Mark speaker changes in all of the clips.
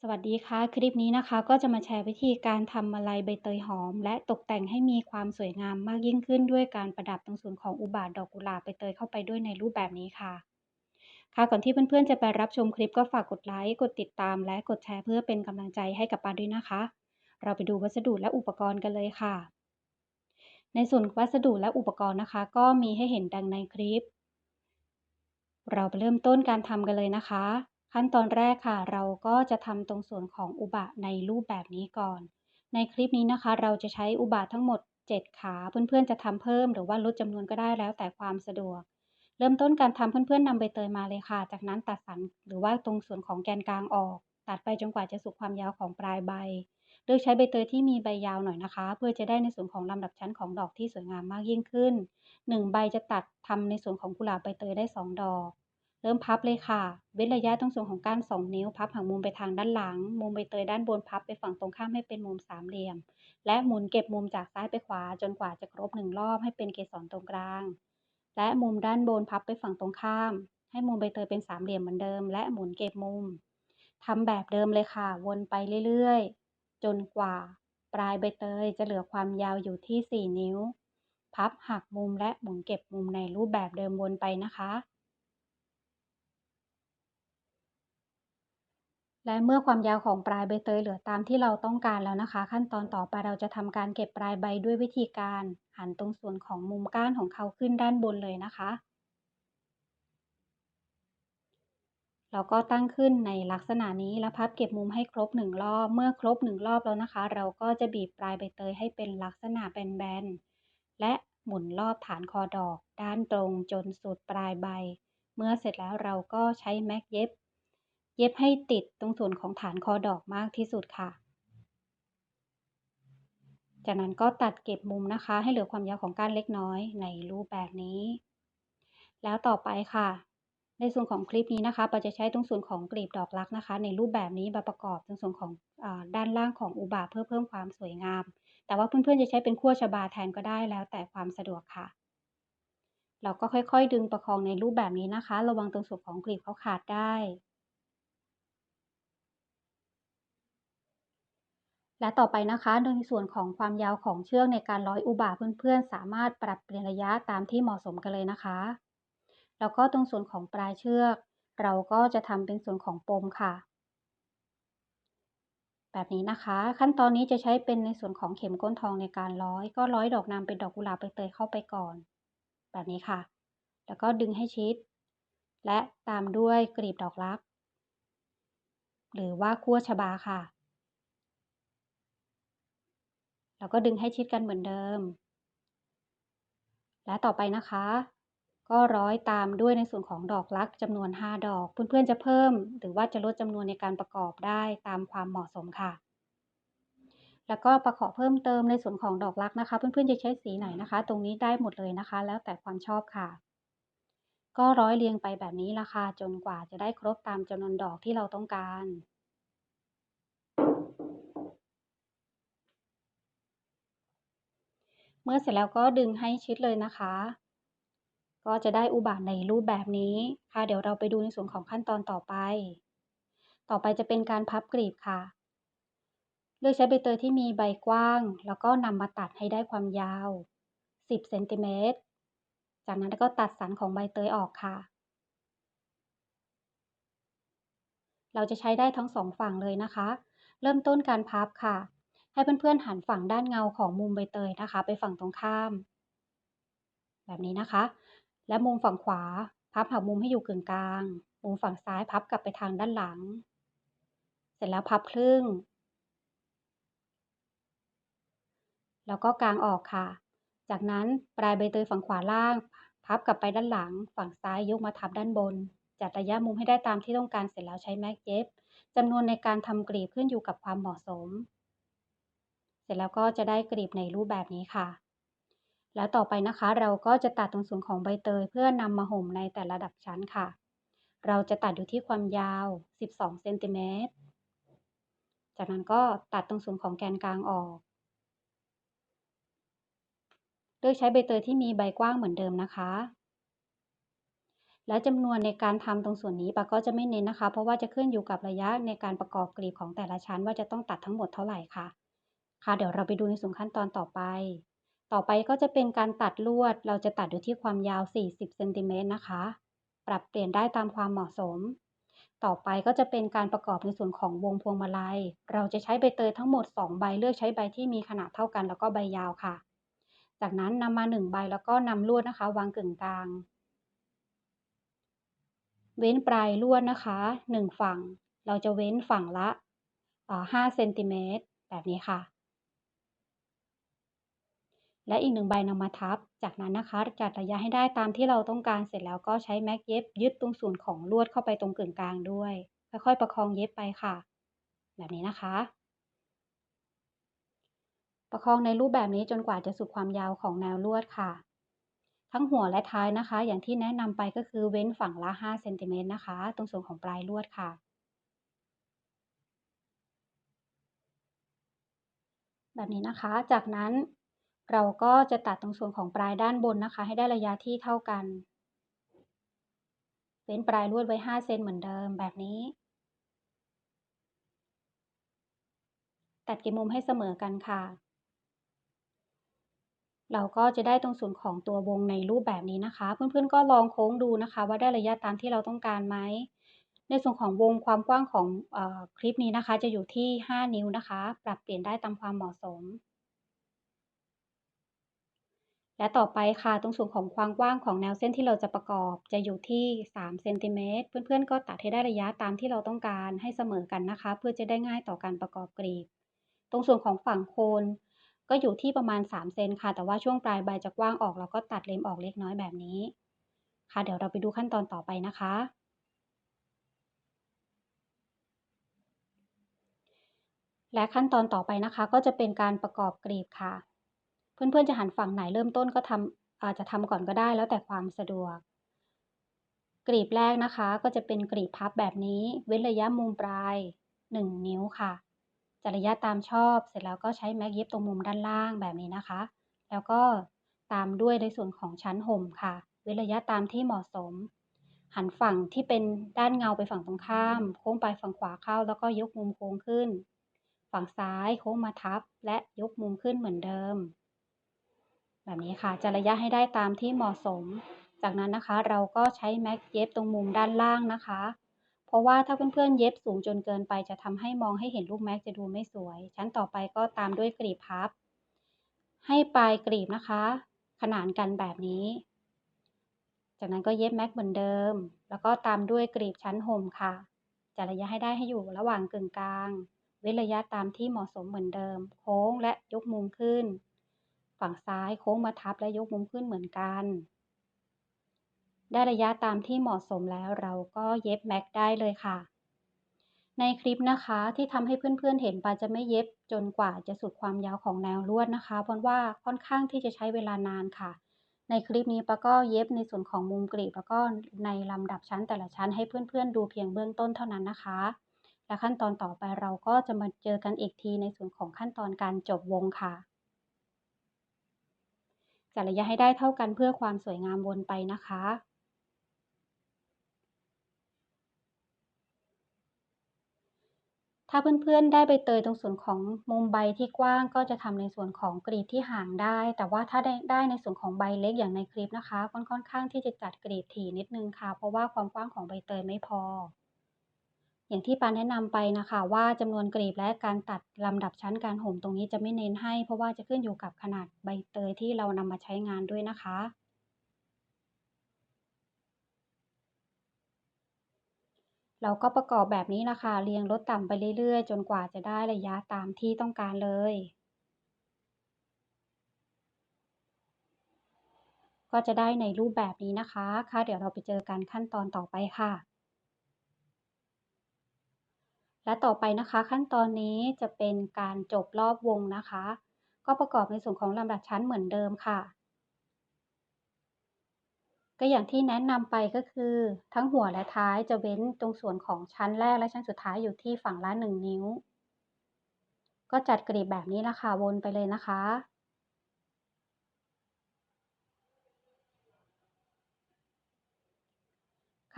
Speaker 1: สวัสดีค่ะ คลิปนี้นะคะก็จะมาแชร์วิธีการทำมาลัยใบเตยหอม และตกแต่งให้มีความสวยงามมากยิ่งขึ้นด้วยการประดับตรงส่วนของอุบาทดอกกุหลาบใบเตยเข้าไปด้วยในรูปแบบนี้ค่ะ ค่ะก่อนที่เพื่อนๆจะไปรับชมคลิปก็ฝากกดไลค์กดติดตาม และกดแชร์เพื่อเป็นกำลังใจให้กับปาด้วยนะคะ เราไปดูวัสดุและอุปกรณ์กันเลยค่ะ ในส่วนวัสดุและอุปกรณ์นะคะ ก็มีให้เห็นดังในคลิป เราไปเริ่มต้นการทำกันเลยนะคะ ขั้นตอนแรกค่ะ เราก็จะทำตรงส่วนของอุบะในรูปแบบนี้ก่อน ในคลิปนี้นะคะ เราจะใช้อุบะทั้งหมด 7 ขาเพื่อนๆจะทำเพิ่มหรือว่าลดจำนวนก็ได้แล้วแต่ความสะดวก เริ่มต้นการทำเพื่อนๆนำใบเตยมาเลยค่ะ จากนั้นตัดสันหรือว่าตรงส่วนของแกนกลางออก ตัดไปจนกว่าจะสุดความยาวของปลายใบ เลือกใช้ใบเตยที่มีใบยาวหน่อยนะคะ เพื่อจะได้ในส่วนของลำดับชั้นของดอกที่สวยงามมากยิ่งขึ้น 1 ใบจะตัดทำในส่วนของกุหลาบใบเตยได้ 2 ดอก เริ่มพับเลยค่ะ เว้นระยะตรงส่วนของก้าน2 นิ้ว พับหางมุมไปทางด้านหลัง มุมใบเตยด้านบนพับไปฝั่งตรงข้ามให้เป็นมุมสามเหลี่ยม และหมุนเก็บมุมจากซ้ายไปขวาจนกว่าจะครบหนึ่งรอบให้เป็นเกสรตรงกลาง และมุมด้านบนพับไปฝั่งตรงข้าม ให้มุมใบเตยเป็นสามเหลี่ยมเหมือนเดิม และหมุนเก็บมุมทำแบบเดิมเลยค่ะ วนไปเรื่อยๆ จนกว่า ปลายใบเตยจะเหลือความยาวอยู่ที่ 4 นิ้ว พับหักมุมและหมุนเก็บมุมในรูปแบบเดิมวนไปนะคะ และเมื่อความยาวของปลายใบเตยเหลือตามที่เราต้องการแล้วนะคะ ขั้นตอนต่อไปเราจะทำการเก็บปลายใบด้วยวิธีการหันตรงส่วนของมุมก้านของเขาขึ้นด้านบนเลยนะคะเราก็ตั้งขึ้นในลักษณะนี้แล้วพับเก็บมุมให้ครบหนึ่งรอบ เมื่อครบหนึ่งรอบแล้วนะคะ เราก็จะบีบปลายใบเตยให้เป็นลักษณะแบนๆ และหมุนรอบฐานคอดอก ด้านตรงจนสุดปลายใบ เมื่อเสร็จแล้วเราก็ใช้แม็กเย็บ เย็บให้ติดตรงส่วนของฐานคอดอกมากที่สุดค่ะ จากนั้นก็ตัดเก็บมุมนะคะ ให้เหลือความยาวของก้านเล็กน้อยในรูปแบบนี้ แล้วต่อไปค่ะ ในส่วนของคลิปนี้นะคะเราจะใช้ตรงส่วนของกลีบดอกรักนะคะ ในรูปแบบนี้มาประกอบตรงส่วนของอด้านล่างของอุบาเพื่อเพิ่มความสวยงาม แต่ว่าเพื่อนๆจะใช้เป็นขั้วชบาแทนก็ได้แล้วแต่ความสะดวกค่ะเราก็ค่อยๆ ดึงประคองในรูปแบบนี้นะคะ ระวังตรงส่วนของกลีบเขาขาดได้ และต่อไปนะคะในส่วนของความยาวของเชือกในการร้อยอุบาเพื่อนๆ สามารถปรับเปลี่ยนระยะตามที่เหมาะสมกันเลยนะคะ แล้วก็ตรงส่วนของปลายเชือก เราก็จะทำเป็นส่วนของปมค่ะ แบบนี้นะคะ ขั้นตอนนี้จะใช้เป็นในส่วนของเข็มก้นทองในการร้อย ก็ร้อยดอกนำเป็นดอกกุหลาบไปเตยเข้าไปก่อน แบบนี้ค่ะ แล้วก็ดึงให้ชิด และตามด้วยกลีบดอกรัก หรือว่าขั้วชบาค่ะ แล้วก็ดึงให้ชิดกันเหมือนเดิม และต่อไปนะคะ ก็ร้อยตามด้วยในส่วนของดอกลักจำนวน 5 ดอก เพื่อนๆจะเพิ่ม หรือว่าจะลดจำนวนในการประกอบได้ตามความเหมาะสมค่ะ แล้วก็ประกอบเพิ่มเติมในส่วนของดอกลักนะคะ เพื่อนๆจะใช้สีไหนนะคะ ตรงนี้ได้หมดเลยนะคะ แล้วแต่ความชอบค่ะ ก็ร้อยเรียงไปแบบนี้ละค่ะจนกว่าจะได้ครบตามจำนวนดอกที่เราต้องการ มื่อเสร็จแล้วก็ดึงให้ชิดเลยนะคะ ก็จะได้อุบาทในรูปแบบนี้ค่ะ เดี๋ยวเราไปดูในส่วนของขั้นตอนต่อไป ต่อไปจะเป็นการพับกลีบค่ะ เลือกใช้ใบเตยที่มีใบกว้าง แล้วก็นำมาตัดให้ได้ความยาว 10เซนติเมตรจากนั้นก็ตัดสันของใบเตยออกค่ะ เราจะใช้ได้ทั้งสองฝั่งเลยนะคะ เริ่มต้นการพับค่ะ ให้เพื่อนๆหันฝั่งด้านเงาของมุมใบเตยนะคะ ไปฝั่งตรงข้าม แบบนี้นะคะ และมุมฝั่งขวา พับหักมุมให้อยู่กึ่งกลาง มุมฝั่งซ้ายพับกลับไปทางด้านหลัง เสร็จแล้วพับครึ่ง แล้วก็กางออกค่ะ จากนั้นปลายใบเตยฝั่งขวาล่าง พับกลับไปด้านหลัง ฝั่งซ้ายยกมาทับด้านบน จัดระยะมุมให้ได้ตามที่ต้องการเสร็จแล้วใช้แม็กเย็บจำนวนในการทำกรีบขึ้นอยู่กับความเหมาะสม สร็จแล้วก็จะได้กรีบในรูปแบบนี้ค่ะ แล้วต่อไปนะคะเราก็จะตัดตรงส่วนของใบเตยเพื่อนำมาห่มในแต่ละดับชั้นค่ะ เราจะตัดอยู่ที่ความยาว 12 เซนติเมตร จากนั้นก็ตัดตรงส่วนของแกนกลางออก เลือกใช้ใบเตยที่มีใบกว้างเหมือนเดิมนะคะ และจำนวนในการทำตรงส่วนนี้ปาก็จะไม่เน้นนะคะ เพราะว่าจะขึ้นอยู่กับระยะในการประกอบกลีบของแต่ละชั้น ว่าจะต้องตัดทั้งหมดเท่าไหร่ค่ะ ค่ะ เดี๋ยวเราไปดูในส่วนขั้นตอนต่อไป ต่อไปก็จะเป็นการตัดลวด เราจะตัดอยู่ที่ความยาว 40เซนติเมตรนะคะ ปรับเปลี่ยนได้ตามความเหมาะสม ต่อไปก็จะเป็นการประกอบในส่วนของวงพวงมาลัย เราจะใช้ใบเตยทั้งหมด 2 ใบ เลือกใช้ใบที่มีขนาดเท่ากัน แล้วก็ใบยาวค่ะ จากนั้นนำมา 1 ใบแล้วก็นำลวดนะคะ วางกึ่งกลาง เว้นปลายลวดนะคะ 1 ฝั่ง เราจะเว้นฝั่งละ5เซนติเมตรแบบนี้ค่ะ และอีกหนึ่งใบนำมาทับ จากนั้นนะคะจัดระยะให้ได้ตามที่เราต้องการเสร็จแล้วก็ใช้แม็กเย็บยึดตรงส่วนของลวดเข้าไปตรงกึ่งกลางด้วย ค่อยๆประคองเย็บไปค่ะ แบบนี้นะคะ ประคองในรูปแบบนี้จนกว่าจะสุดความยาวของแนวลวดค่ะ ทั้งหัวและท้ายนะคะ อย่างที่แนะนำไปก็คือเว้นฝั่งละ5เซนติเมตรนะคะ ตรงส่วนของปลายลวดค่ะแบบนี้นะคะ จากนั้น เราก็จะตัดตรงส่วนของปลายด้านบนนะคะ ให้ได้ระยะที่เท่ากัน เว้นปลายลวดไว้ 5 เซนเหมือนเดิมแบบนี้ ตัดกี่มุมให้เสมอกันค่ะ เราก็จะได้ตรงส่วนของตัววงในรูปแบบนี้นะคะ เพื่อนๆก็ลองโค้งดูนะคะ ว่าได้ระยะตามที่เราต้องการไหม ในส่วนของวงความกว้างของอคลิปนี้นะคะ จะอยู่ที่ 5 นิ้วนะคะ ปรับเปลี่ยนได้ตามความเหมาะสม และต่อไปค่ะตรงส่วนของความกว้างของแนวเส้นที่เราจะประกอบ จะอยู่ที่3เซนติเมตรเพื่อนๆ ก็ตัดให้ได้ระยะตามที่เราต้องการให้เสมอกันนะคะ เพื่อจะได้ง่ายต่อการประกอบกรีบ ตรงส่วนของฝั่งโคนก็อยู่ที่ประมาณ3เซนค่ะ แต่ว่าช่วงปลายใบจะกว้างออกเราก็ตัดเล็มออกเล็กน้อยแบบนี้ ค่ะ เดี๋ยวเราไปดูขั้นตอนต่อไปนะคะและขั้นตอนต่อไปนะคะก็จะเป็นการประกอบกรีบค่ะ เพื่อนๆจะหันฝั่งไหนเริ่มต้นก็ทำอาจจะทำก่อนก็ได้แล้วแต่ความสะดวก กรีบแรกนะคะก็จะเป็นกรีบพับแบบนี้ เว้นระยะมุมปลาย 1 นิ้วค่ะจัดระยะตามชอบเสร็จแล้วก็ใช้แม็กเย็บตรงมุมด้านล่างแบบนี้นะคะ แล้วก็ตามด้วยในส่วนของชั้นห่มค่ะ เว้นระยะตามที่เหมาะสม หันฝั่งที่เป็นด้านเงาไปฝั่งตรงข้าม โค้งไปฝั่งขวาเข้า แล้วก็ยกมุมโค้งขึ้น ฝั่งซ้ายโค้งมาทับ และยกมุมขึ้นเหมือนเดิม แบบนี้ค่ะ จะระยะให้ได้ตามที่เหมาะสม จากนั้นนะคะเราก็ใช้แม็กเย็บตรงมุมด้านล่างนะคะ เพราะว่าถ้าเพื่อนๆเย็บสูงจนเกินไปจะทำให้มองให้เห็นลูกแม็กจะดูไม่สวย ชั้นต่อไปก็ตามด้วยกรีบพับ ให้ปลายกรีบนะคะ ขนานกันแบบนี้ จากนั้นก็เย็บแม็กเหมือนเดิม แล้วก็ตามด้วยกรีบชั้นห่มค่ะ จะระยะให้ได้ให้อยู่ระหว่างกึ่งกลาง เว้นระยะตามที่เหมาะสมเหมือนเดิม โค้งและยกมุมขึ้น ฝั่งซ้ายโค้งมาทับและยกมุมขึ้นเหมือนกัน ได้ระยะตามที่เหมาะสมแล้วเราก็เย็บแม็กได้เลยค่ะ ในคลิปนะคะที่ทำให้เพื่อนๆเห็นปาจะไม่เย็บจนกว่าจะสุดความยาวของแนวลวดนะคะ เพราะว่าค่อนข้างที่จะใช้เวลานานค่ะ ในคลิปนี้ปาก็เย็บในส่วนของมุมกรีบแล้วก็ในลำดับชั้นแต่ละชั้นให้เพื่อนๆ ดูเพียงเบื้องต้นเท่านั้นนะคะและขั้นตอนต่อไปเราก็จะมาเจอกันอีกทีในส่วนของขั้นตอนการจบวงค่ะ จัดระยะให้ได้เท่ากันเพื่อความสวยงามวนไปนะคะ ถ้าเพื่อนๆได้ใบเตยตรงส่วนของมุมใบที่กว้างก็จะทำในส่วนของกรีบที่ห่างได้ แต่ว่าถ้าได้ได้ในส่วนของใบเล็กอย่างในคลิปนะคะค่อนข้างที่จะจัดกรีบถี่นิดนึงค่ะ เพราะว่าความกว้างของใบเตยไม่พอ อย่างที่ปานแนะนำไปนะคะว่าจำนวนกลีบและการตัดลำดับชั้นการห่มตรงนี้จะไม่เน้นให้ เพราะว่าจะขึ้นอยู่กับขนาดใบเตยที่เรานำมาใช้งานด้วยนะคะ เราก็ประกอบแบบนี้นะคะเรียงลดต่ำไปเรื่อยๆ จนกว่าจะได้ระยะตามที่ต้องการเลยก็จะได้ในรูปแบบนี้นะคะ ค่ะ เดี๋ยวเราไปเจอกันขั้นตอนต่อไปค่ะ และต่อไปนะคะขั้นตอนนี้จะเป็นการจบรอบวงนะคะ ก็ประกอบในส่วนของลำดับชั้นเหมือนเดิมค่ะ ก็อย่างที่แนะนำไปก็คือ ทั้งหัวและท้ายจะเว้นตรงส่วนของชั้นแรกและชั้นสุดท้ายอยู่ที่ฝั่งละ 1 นิ้ว ก็จัดกรีบแบบนี้ละค่ะวนไปเลยนะคะ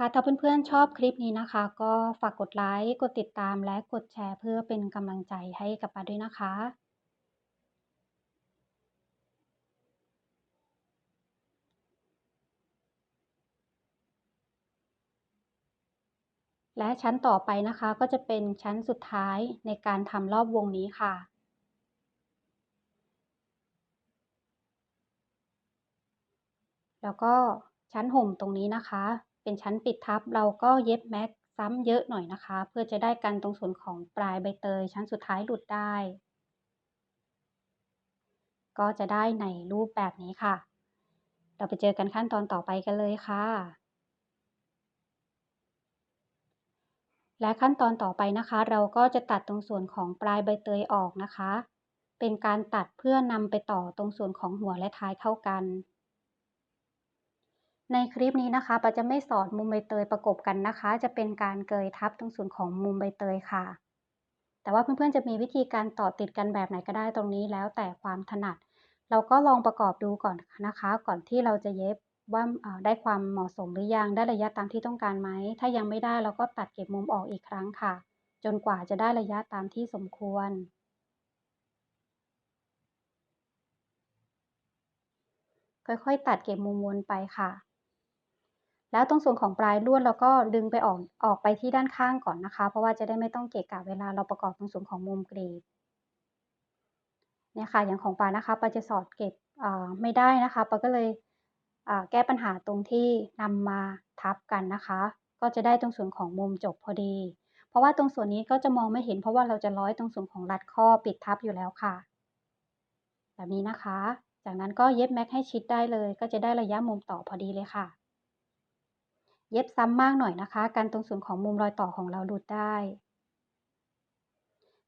Speaker 1: ค่ะถ้าเพื่อนๆชอบคลิปนี้นะคะ ก็ฝากกดไลค์กดติดตามและกดแชร์เพื่อเป็นกำลังใจให้กับปาด้วยนะคะและชั้นต่อไปนะคะก็จะเป็นชั้นสุดท้ายในการทำรอบวงนี้ค่ะ แล้วก็ชั้นห่มตรงนี้นะคะ เป็นชั้นปิดทับเราก็เย็บแม็กซ้ำเยอะหน่อยนะคะ เพื่อจะได้กันตรงส่วนของปลายใบเตย ชั้นสุดท้ายหลุดได้ ก็จะได้ในรูปแบบนี้ค่ะ เราไปเจอกันขั้นตอนต่อไปกันเลยค่ะ และขั้นตอนต่อไปนะคะ เราก็จะตัดตรงส่วนของปลายใบเตยออกนะคะ เป็นการตัดเพื่อนำไปต่อตรงส่วนของหัวและท้ายเข้ากัน ในคลิปนี้นะคะปาจะไม่สอนมุมใบเตยประกบกันนะคะ จะเป็นการเกยทับตรงส่วนของมุมใบเตยค่ะ แต่ว่าเพื่อนๆจะมีวิธีการต่อติดกันแบบไหนก็ได้ตรงนี้แล้วแต่ความถนัด เราก็ลองประกอบดูก่อนนะคะ ก่อนที่เราจะเย็บว่าได้ความเหมาะสมหรือยังได้ระยะตามที่ต้องการไหม ถ้ายังไม่ได้เราก็ตัดเก็บมุมออกอีกครั้งค่ะ จนกว่าจะได้ระยะตามที่สมควรค่อยๆ ตัดเก็บมุมวนไปค่ะ แล้วตรงส่วนของปลายลวดเราก็ดึงไปออกออกไปที่ด้านข้างก่อนนะคะ เพราะว่าจะได้ไม่ต้องเกะกะเวลาเราประกอบตรงส่วนของมุมกรีบเนี่ยค่ะอย่างของปลานะคะปลาจะสอดเก็บไม่ได้นะคะปลาก็เลยแก้ปัญหาตรงที่นำมาทับกันนะคะ ก็จะได้ตรงส่วนของมุมจบพอดี เพราะว่าตรงส่วนนี้ก็จะมองไม่เห็น เพราะว่าเราจะร้อยตรงส่วนของรัดข้อปิดทับอยู่แล้วค่ะ แบบนี้นะคะ จากนั้นก็เย็บแม็กให้ชิดได้เลย ก็จะได้ระยะมุมต่อพอดีเลยค่ะ เย็บซ้ำมากหน่อยนะคะ กันตรงส่วนของมุมรอยต่อของเราหลุดได้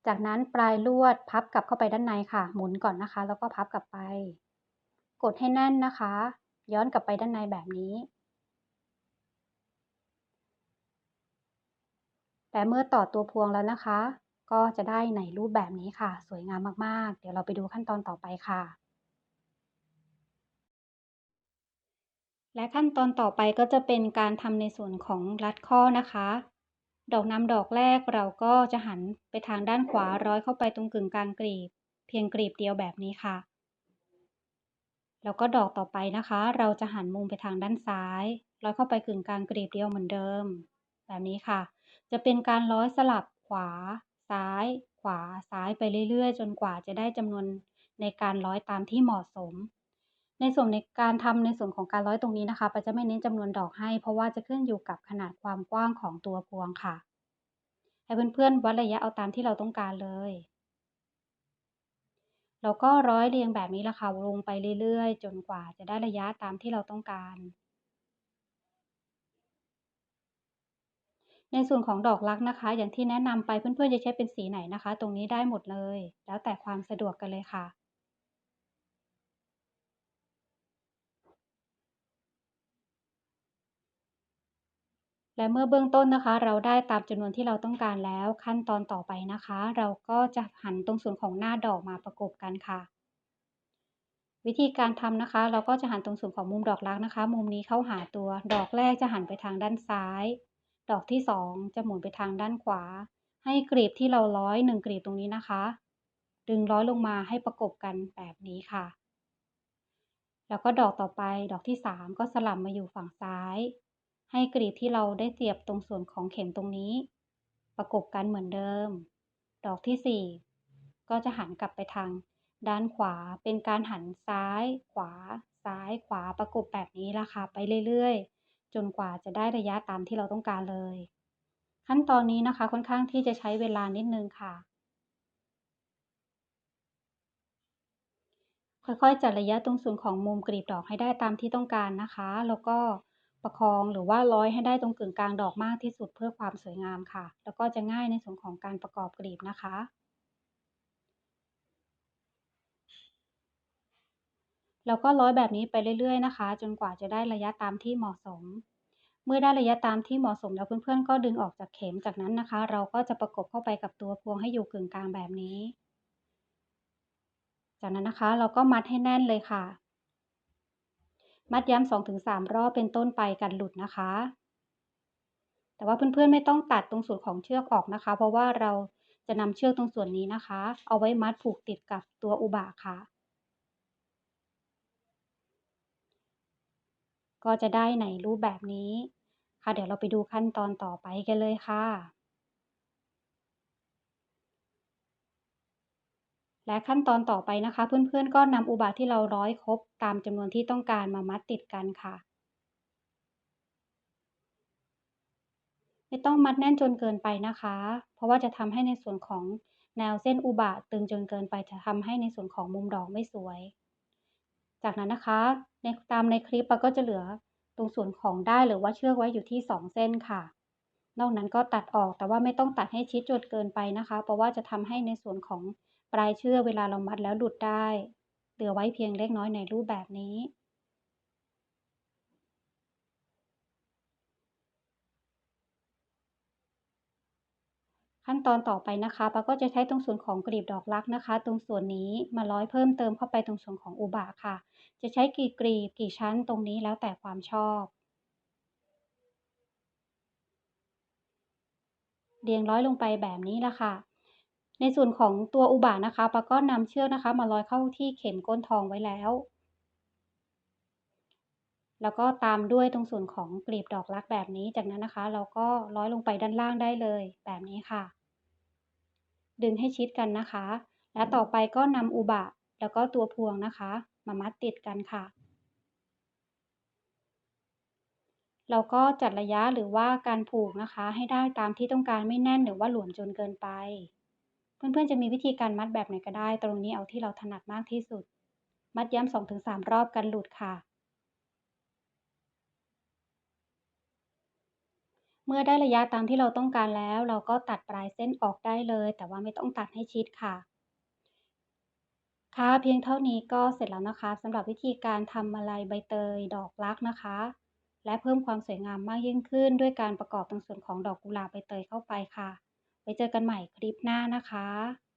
Speaker 1: จากนั้นปลายลวดพับกลับเข้าไปด้านในค่ะ หมุนก่อนนะคะ แล้วก็พับกลับไป กดให้แน่นนะคะ ย้อนกลับไปด้านในแบบนี้ แต่เมื่อต่อตัวพวงแล้วนะคะ ก็จะได้ในรูปแบบนี้ค่ะ สวยงามมากๆ เดี๋ยวเราไปดูขั้นตอนต่อไปค่ะ และขั้นตอนต่อไปก็จะเป็นการทำในส่วนของรัดข้อนะคะ ดอกนำดอกแรกเราก็จะหันไปทางด้านขวาร้อยเข้าไปตรงกึ่งกลางกรีบ เพียงกรีบเดียวแบบนี้ค่ะ แล้วก็ดอกต่อไปนะคะ เราจะหันมุมไปทางด้านซ้าย ร้อยเข้าไปกึ่งกลางกรีบเดียวเหมือนเดิม แบบนี้ค่ะ จะเป็นการร้อยสลับขวา ซ้าย ขวาซ้ายไปเรื่อยๆ จนกว่าจะได้จำนวนในการร้อยตามที่เหมาะสม ในส่วนในการทำในส่วนของการร้อยตรงนี้นะคะปาจะไม่เน้นจำนวนดอกให้ เพราะว่าจะขึ้นอยู่กับขนาดความกว้างของตัวพวงค่ะ ให้เพื่อนๆวัดระยะเอาตามที่เราต้องการเลยเราก็ร้อยเรียงแบบนี้ละค่ะลงไปเรื่อยๆ จนกว่าจะได้ระยะตามที่เราต้องการ ในส่วนของดอกรักนะคะ อย่างที่แนะนำไปเพื่อนๆจะใช้เป็นสีไหนนะคะ ตรงนี้ได้หมดเลย แล้วแต่ความสะดวกกันเลยค่ะ และเมื่อเบื้องต้นนะคะ เราได้ตามจำนวนที่เราต้องการแล้วขั้นตอนต่อไปนะคะ เราก็จะหันตรงส่วนของหน้าดอกมาประกบกันค่ะ วิธีการทำนะคะ เราก็จะหันตรงส่วนของมุมดอกรักนะคะ มุมนี้เข้าหาตัว ดอกแรกจะหันไปทางด้านซ้าย ดอกที่สองจะหมุนไปทางด้านขวา ให้กรีบที่เราร้อยหนึ่งกรีบตรงนี้นะคะ ดึงร้อยลงมาให้ประกบกันแบบนี้ค่ะ แล้วก็ดอกต่อไปดอกที่สามก็สลับมาอยู่ฝั่งซ้าย ให้กรีดที่เราได้เสียบตรงส่วนของเข็มตรงนี้ ประกบกันเหมือนเดิม ดอกที่ 4 ก็จะหันกลับไปทาง ด้านขวาเป็นการหันซ้าย ขวา ซ้ายขวาประกบแบบนี้ละค่ะไปเรื่อยๆ จนกว่าจะได้ระยะตามที่เราต้องการเลย ขั้นตอนนี้นะคะค่อนข้างที่จะใช้เวลานิดนึงค่ะค่อยๆ จัดระยะตรงส่วนของมุมกรีบดอกให้ได้ตามที่ต้องการนะคะ แล้วก็ ประคองหรือว่าร้อยให้ได้ตรงกึ่งกลางดอกมากที่สุดเพื่อความสวยงามค่ะ แล้วก็จะง่ายในส่วนของการประกอบกลีบนะคะ แล้วก็ร้อยแบบนี้ไปเรื่อยๆนะคะ จนกว่าจะได้ระยะตามที่เหมาะสม เมื่อได้ระยะตามที่เหมาะสมแล้วเพื่อนๆ ก็ดึงออกจากเข็มจากนั้นนะคะ เราก็จะประกบเข้าไปกับตัวพวงให้อยู่กึ่งกลางแบบนี้ จากนั้นนะคะเราก็มัดให้แน่นเลยค่ะ มัดย้ำ2-3รอบเป็นต้นไปกันหลุดนะคะ แต่ว่าเพื่อนๆไม่ต้องตัดตรงส่วนของเชือกออกนะคะ เพราะว่าเราจะนำเชือกตรงส่วนนี้นะคะ เอาไว้มัดผูกติดกับตัวอุบะค่ะ ก็จะได้ในรูปแบบนี้ค่ะ เดี๋ยวเราไปดูขั้นตอนต่อไปกันเลยค่ะ และขั้นตอนต่อไปนะคะ เพื่อนๆ ก็นำอุบะที่เราร้อยครบตามจำนวนที่ต้องการมามัดติดกันค่ะ ไม่ต้องมัดแน่นจนเกินไปนะคะ เพราะว่าจะทำให้ในส่วนของแนวเส้นอุบะตึงจนเกินไปจะทำให้ในส่วนของมุมดอกไม่สวย จากนั้นนะคะในตามในคลิปเราก็จะเหลือตรงส่วนของได้หรือว่าเชือกไว้อยู่ที่ 2 เส้นค่ะ นอกนั้นก็ตัดออกแต่ว่าไม่ต้องตัดให้ชิดจนเกินไปนะคะ เพราะว่าจะทำให้ในส่วนของ ปลายเชือกเวลาเรามัดแล้วหลุดได้ เหลือไว้เพียงเล็กน้อยในรูปแบบนี้ ขั้นตอนต่อไปนะคะปาก็จะใช้ตรงส่วนของกลีบดอกรักนะคะ ตรงส่วนนี้มาร้อยเพิ่มเติมเข้าไปตรงส่วนของอุบะค่ะ จะใช้กี่กลีบกี่ชั้นตรงนี้แล้วแต่ความชอบเรียงร้อยลงไปแบบนี้ละค่ะ ในส่วนของตัวอุบะนะคะปาก็นำเชือกนะคะ มาร้อยเข้าที่เข็มก้นทองไว้แล้ว แล้วก็ตามด้วยตรงส่วนของกลีบดอกรักแบบนี้ จากนั้นนะคะ เราก็ร้อยลงไปด้านล่างได้เลยแบบนี้ค่ะ ดึงให้ชิดกันนะคะ และต่อไปก็นำอุบะแล้วก็ตัวพวงนะคะ มามัดติดกันค่ะเราก็จัดระยะหรือว่าการผูกนะคะ ให้ได้ตามที่ต้องการไม่แน่นหรือว่าหลวมจนเกินไป เพื่อนๆจะมีวิธีการมัดแบบไหนก็ได้ ตรงนี้เอาที่เราถนัดมากที่สุด มัดย้ำสองถึงสามรอบกันหลุดค่ะ เมื่อได้ระยะตามที่เราต้องการแล้ว เราก็ตัดปลายเส้นออกได้เลย แต่ว่าไม่ต้องตัดให้ชิดค่ะค่ะเพียงเท่านี้ก็เสร็จแล้วนะคะสำหรับวิธีการทำมาลัยใบเตยดอกรักนะคะ และเพิ่มความสวยงามมากยิ่งขึ้นด้วยการประกอบตรงส่วนของดอกกุหลาบใบเตยเข้าไปค่ะ ไว้เจอกันใหม่คลิปหน้านะคะ